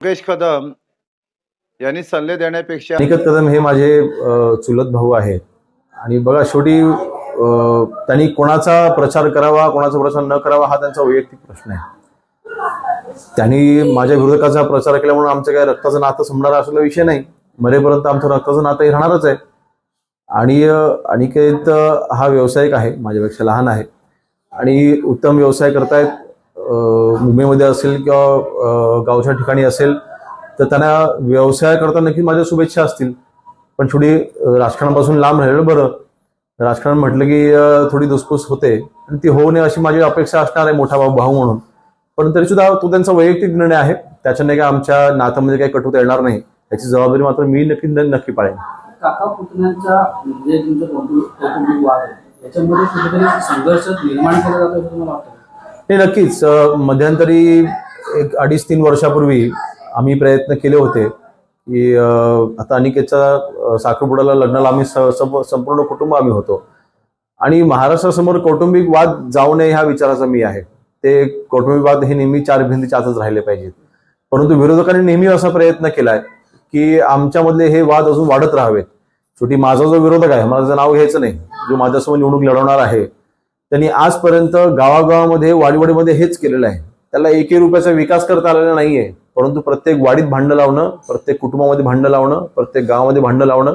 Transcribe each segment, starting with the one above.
योगेश कदम यांनी सल्ले देण्यापेक्षा अनिकेत कदम हे माझे चुलत भाऊ आहेत. आणि बघा शेवटी त्यांनी कोणाचा प्रचार करावा कोणाचा प्रचार न करावा हा त्यांचा वैयक्तिक प्रश्न आहे. त्यांनी माझ्या विरोधकाचा प्रचार केल्यामुळे आमचं काय रक्ताचं नातं संपणार असलेला विषय नाही. मरेपर्यंत आमचं रक्ताचं नातं हे राहणारच आहे. आणि अनिकेत हा व्यावसायिक आहे माझ्यापेक्षा लहान आहे. आणि उत्तम व्यवसाय करतायत. मुंबईमध्ये असेल किंवा गावच्या ठिकाणी असेल तर त्यांना व्यवसाय करता नक्की माझ्या शुभेच्छा असतील. पण थोडी राजकारणापासून लांब राहिलं बरं. राजकारण म्हटलं की थोडी दुसपूस होते. आणि ती होऊ नये अशी माझी अपेक्षा असणार आहे मोठा भाऊ भाऊ म्हणून. पण तरी सुद्धा तो त्यांचा वैयक्तिक निर्णय आहे. त्याच्याने काय आमच्या नात्यामध्ये काही कटुता येणार नाही. याची जबाबदारी मात्र मी नक्की नक्की पाळेन. काका पुतण्यांचा म्हणजे कौटुंबिक वाद याच्यामध्ये कुठेतरी संघर्ष निर्माण केला जातो असं तुम्हाला वाटतं. नाही नक्कीच मध्यंतरी एक अडीच तीन वर्षापूर्वी आम्ही प्रयत्न केले होते की आता अनिकेतच्या साखरपुड्याला लग्नाला आम्ही स- संपूर्ण कुटुंब आम्ही होतो. आणि महाराष्ट्रासमोर कौटुंबिक वाद जाऊ नये ह्या विचाराचा मी आहे. ते कौटुंबिक वाद हे नेहमी चार भिंतीच्या आतच राहिले पाहिजेत. परंतु विरोधकांनी नेहमी असा प्रयत्न केलाय की आमच्यामधले हे वाद अजून वाढत राहावेत. शेवटी माझा जो विरोधक आहे माझं नाव घ्यायचं नाही. जो माझ्यासमोर निवडणूक लढवणार आहे त्यांनी आजपर्यंत गावागावामध्ये वाडीवाडीमध्ये हेच केलेलं आहे. त्याला एकही रुपयाचा विकास करता आलेला नाहीये. परंतु प्रत्येक वाडीत भांडं लावणं प्रत्येक कुटुंबामध्ये भांडं लावणं प्रत्येक गावामध्ये भांडं लावणं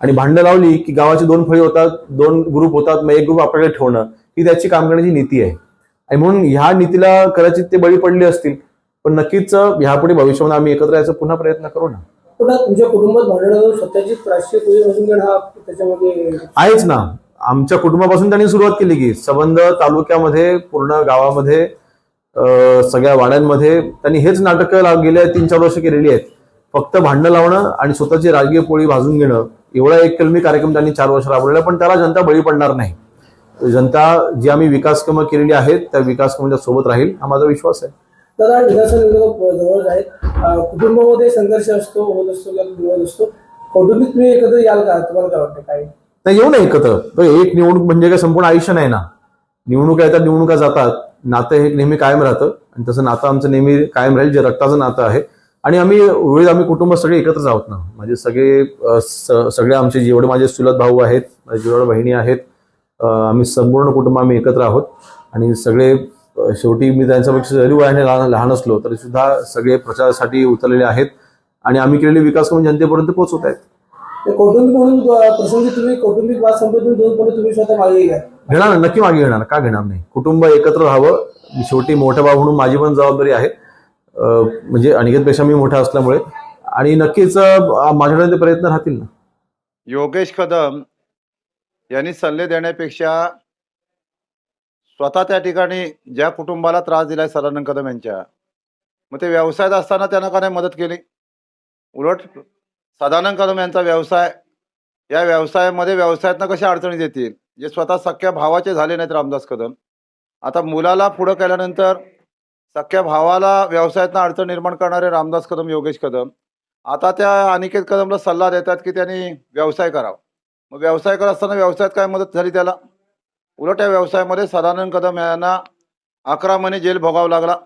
आणि भांडं लावली की गावाची दोन फळी होतात दोन ग्रुप होतात मग एक ग्रुप आपल्याकडे ठेवणं ही त्याची काम करण्याची नीती आहे. आणि म्हणून ह्या नीतीला कदाचित ते बळी पडले असतील पण नक्कीच ह्यापुढे भविष्यामध्ये आम्ही एकत्र यायचा पुन्हा प्रयत्न करू ना. तुमच्या कुटुंबात भांडण स्वतःची राष्ट्रीय आहेच ना. आमच्या कुटुंबापासून त्यांनी सुरुवात केली की सबंध तालुक्यामध्ये पूर्ण गावामध्ये सगळ्या वाड्यांमध्ये त्यांनी हेच नाटकं गेल्या तीन चार वर्ष केलेली आहेत. फक्त भांडणं लावणं आणि स्वतःची राजकीय पोळी भाजून घेणं एवढा एक कलमी कार्यक्रम त्यांनी चार वर्ष राबवलेला पण त्याला जनता बळी पडणार नाही. जनता जी आम्ही विकास कामं केलेली आहेत त्या विकास कामांच्या सोबत राहील हा माझा विश्वास आहे. तर जवळच आहेत. कुटुंबामध्ये संघर्ष असतो होत असतो. कौटुंबिक तुम्ही एकत्र याल का? तुम्हाला काय वाटतं काय? नाही येऊ नये एकत्र. एक निवडणूक म्हणजे काय संपूर्ण आयुष्य नाही ना. निवडणुका येतात निवडणुका जातात. नातं हे नेहमी कायम राहतं. आणि तसं नातं आमचं नेहमी कायम राहील जे रक्ताचं नातं आहे. आणि आम्ही वेळी आम्ही कुटुंब सगळे एकत्रच आहोत ना. म्हणजे सगळे स- सगळे आमचे जेवढे माझे चुलत भाऊ आहेत माझ्या जेवढे बहिणी आहेत आम्ही संपूर्ण कुटुंब आम्ही एकत्र आहोत. आणि सगळे शेवटी मी त्यांच्यापेक्षा जरी वयाने लहान लहान असलो तरी सुद्धा सगळे प्रचारासाठी उतरलेले आहेत. आणि आम्ही केलेले विकास करून जनतेपर्यंत पोहोचवत आहेत. ते कौटुंबिक म्हणून प्रसंगी तुम्ही कौटुंबिक वाद संपवून दोन पण तुम्ही स्वतः मागे घ्या. घेणार ना नक्की मागे घेणार का घेणार नाही? कुटुंब एकत्र राहावं शेवटी मोठा भाऊ म्हणून माझी पण जबाबदारी आहे. म्हणजे अनिकेतपेक्षा मी मोठा असल्यामुळे. आणि नक्कीच माझ्याकडे ते प्रयत्न राहतील ना? योगेश कदम यांनी सल्ले देण्यापेक्षा स्वतः त्या ठिकाणी ज्या कुटुंबाला त्रास दिलाय सदानंद कदम यांच्या मग ते व्यवसायात असताना त्यांना का नाही मदत केली? उलट सदानंद कदम यांचा व्यवसाय या व्यवसायामध्ये व्यवसायातनं कशा अडचणी येतील? जे स्वतः सख्या भावाचे झाले नाहीत रामदास कदम. आता मुलाला पुढं केल्यानंतर सख्या भावाला व्यवसायातनं अडचण निर्माण करणारे रामदास कदम योगेश कदम आता त्या अनिकेत कदमला सल्ला देतात की त्यांनी व्यवसाय करावा. मग व्यवसाय करत असताना व्यवसायात काय मदत झाली त्याला? उलट या व्यवसायामध्ये सदानंद कदम यांना अकरा महिने जेल भोगावं लागला.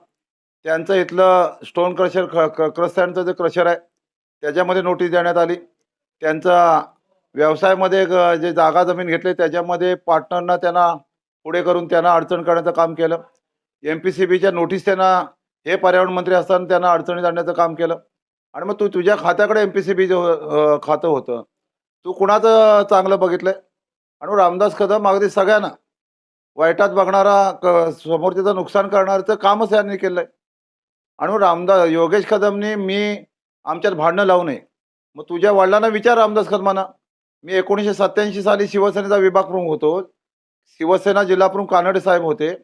त्यांचं इथलं स्टोन क्रशर क्रस्टँडचं जे क्रशर आहे त्याच्यामध्ये नोटीस देण्यात आली. त्यांचा व्यवसायामध्ये एक, जे जागा जमीन घेतली त्याच्यामध्ये पार्टनरना त्यांना पुढे करून त्यांना अडचण करण्याचं काम केलं. एम पी सी बीच्या नोटीस त्यांना हे पर्यावरण मंत्री असताना त्यांना अडचणीत आणण्याचं काम केलं. आणि मग तू तुझ्या खात्याकडे एम पी सी बी खातं होतं. तू कुणाचं चांगलं बघितलंय? आणि रामदास कदम अगदी सगळ्यांना. वाईटात बघणारा क समोरच्याचं नुकसान करणारचं कामच यांनी केलं आहे आणि रामदास योगेश कदमनी मी आमच्यात भांडणं लावू नये. मग तुझ्या वडिलांना विचार रामदास कदमांना. मी एकोणीसशे सत्याऐंशी साली शिवसेनेचा विभाग प्रमुख होतो. शिवसेना जिल्हा प्रमुख कानडे साहेब होते.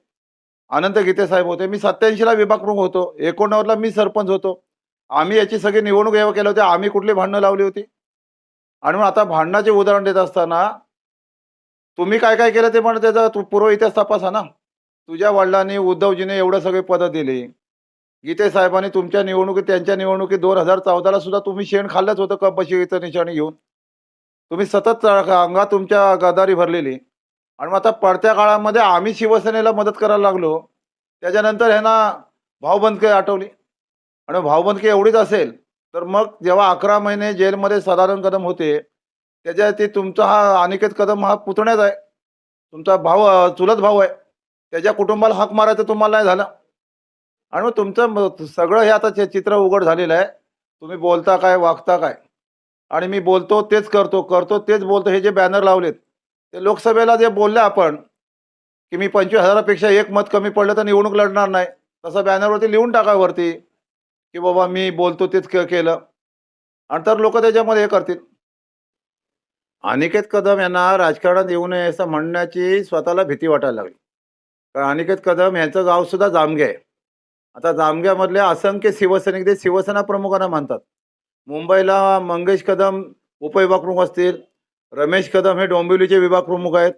अनंत गीते साहेब होते. मी सत्याऐंशीला विभाग प्रमुख होतो. एकोणनव्वदला मी सरपंच होतो. आम्ही याची सगळी निवडणूक जेव्हा केली होत्या. आम्ही कुठली भांडणं लावली होती? आणि मग आता भांडणाचे उदाहरण देत असताना तुम्ही काय काय केलं ते पण त्याचा तू पूर्व इतिहास तपासा ना. तुझ्या वडिलांनी उद्धवजीने एवढं सगळे पदं दिली. गीते साहेबांनी तुमच्या निवडणुकीत त्यांच्या निवडणुकीत दोन हजार चौदाला सुद्धा तुम्ही शेण खाल्लंच होतं कपशिवीचं निशाणी घेऊन. तुम्ही सतत अंगात तुमच्या गदारी भरलेली. आणि मग आता पडत्या काळामध्ये आम्ही शिवसेनेला मदत करायला लागलो. त्याच्यानंतर ह्यांना भावबंदकी आठवली. आणि भावबंदकी एवढीच असेल तर मग जेव्हा अकरा महिने जेलमध्ये सदानंद कदम होते त्याच्या ते तुमचा हा अनिकेत कदम हा पुतण्याच आहे. तुमचा भाऊ चुलत भाऊ आहे. त्याच्या कुटुंबाला हाक मारायचं तुम्हाला नाही झालं. आणि मग तुमचं सगळं हे आता चे- चित्र उघड झालेलं आहे. तुम्ही बोलता काय वागता काय? आणि मी बोलतो तेच करतो करतो तेच बोलतो हे जे बॅनर लावलेत ते लोकसभेला जे बोलले आपण की मी पंचवीस हजारापेक्षा एक मत कमी पडलं तर निवडणूक लढणार नाही तसं बॅनरवरती लिहून टाका वरती की बाबा मी बोलतो तेच के- केलं. आणि तर लोक त्याच्यामध्ये हे करतील. अनिकेत कदम यांना राजकारणात येऊ नये असं म्हणण्याची स्वतःला भीती वाटायला लागली. कारण अनिकेत कदम यांचं गावसुद्धा जामगे आहे. आता जामग्यामधले असंख्य शिवसैनिक ते शिवसेना प्रमुखांना मानतात. मुंबईला मंगेश कदम उपविभागप्रमुख असतील रमेश कदम हे डोंबिवलीचे विभाग प्रमुख आहेत.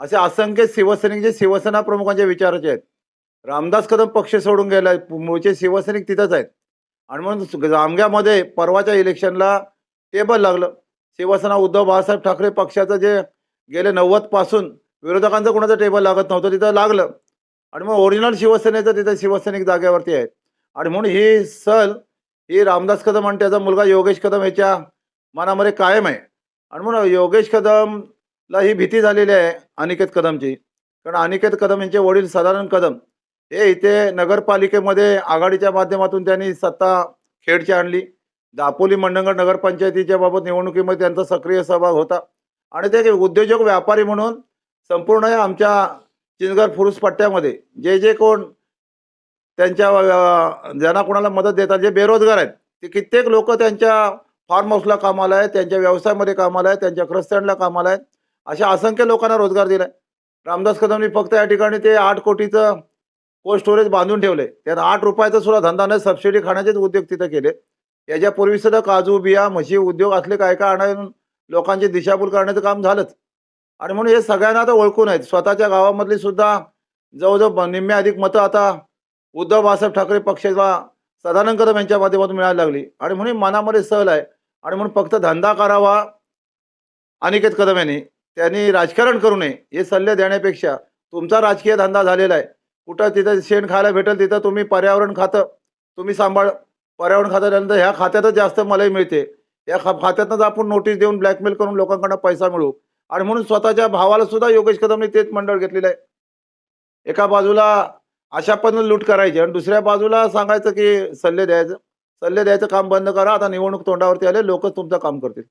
असे असंख्य शिवसैनिक जे शिवसेना प्रमुखांच्या विचाराचे आहेत. रामदास कदम पक्ष सोडून गेला मूळचे शिवसैनिक तिथंच आहेत. आणि म्हणून जामग्यामध्ये परवाच्या इलेक्शनला टेबल लागलं. शिवसेना उद्धव बाळासाहेब ठाकरे पक्षाचं जे गेले नव्वदपासून विरोधकांचं कोणाचं टेबल लागत नव्हतं तिथं लागलं. आणि मग ओरिजिनल शिवसेनेचं तिथं शिवसैनिक जागेवरती आहेत आणि म्हणून ही सल ही रामदास कदम आणि त्याचा मुलगा योगेश कदम याच्या मनामध्ये कायम आहे. आणि म्हणून योगेश कदमला ही भीती झालेली आहे अनिकेत कदमची. कारण अनिकेत कदम यांचे वडील सदानंद कदम हे इथे नगरपालिकेमध्ये आघाडीच्या माध्यमातून त्यांनी सत्ता खेडची आणली. दापोली मंडणगड नगरपंचायतीच्या बाबत निवडणुकीमध्ये त्यांचा सक्रिय सहभाग होता. आणि ते उद्योजक व्यापारी म्हणून संपूर्ण आमच्या चिंचगड फुरुस पट्ट्यामध्ये. जे जे कोण त्यांच्या ज्यांना कोणाला मदत देतात जे बेरोजगार आहेत ते कित्येक लोक त्यांच्या फार्म हाऊसला कामाला आहेत त्यांच्या व्यवसायामध्ये कामाला आहेत त्यांच्या क्रस्टँडला कामाला आहेत. अशा असंख्य लोकांना रोजगार दिलाय. रामदास कदमनी फक्त या ठिकाणी ते आठ कोटीचं कोल्ड स्टोरेज बांधून ठेवले त्यात आठ रुपयाचा सुद्धा धंदा नाही सबसिडी खाण्याचेच उद्योग तिथं केले याच्यापूर्वी सुद्धा काजू बिया म्हशी उद्योग असले काय काय आणून लोकांची दिशाभूल करण्याचं काम झालंच. आणि म्हणून हे सगळ्यांना आता ओळखून आहेत स्वतःच्या गावामधली सुद्धा जवळजवळ निम्मे अधिक मतं आता उद्धव बाळासाहेब ठाकरे पक्षाला सदानंद कदम यांच्या माध्यमातून मिळायला लागली. आणि म्हणून मनामध्ये सहल आहे. आणि म्हणून फक्त धंदा करावा अनिकेत कदम यांनी. त्यांनी राजकारण करू नये हे सल्ले देण्यापेक्षा तुमचा राजकीय धंदा झालेला आहे. कुठं तिथं शेण खायला भेटेल तिथं तुम्ही पर्यावरण खातं तुम्ही सांभाळ. पर्यावरण खातं त्यानंतर ह्या खात्यातच जास्त मलाही मिळते. या खा खात्यातच आपण नोटीस देऊन ब्लॅकमेल करून लोकांकडनं पैसा मिळू आणि म्हणून स्वतःच्या भावाला सुद्धा योगेश कदमने तेच मंडळ घेतलेलं आहे. एका बाजूला अशा पण लूट करायची आणि दुसऱ्या बाजूला सांगायचं की सल्ले द्यायचं सल्ले द्यायचं काम बंद करा आता निवडणूक तोंडावरती आले लोकच तुमचं काम करतील.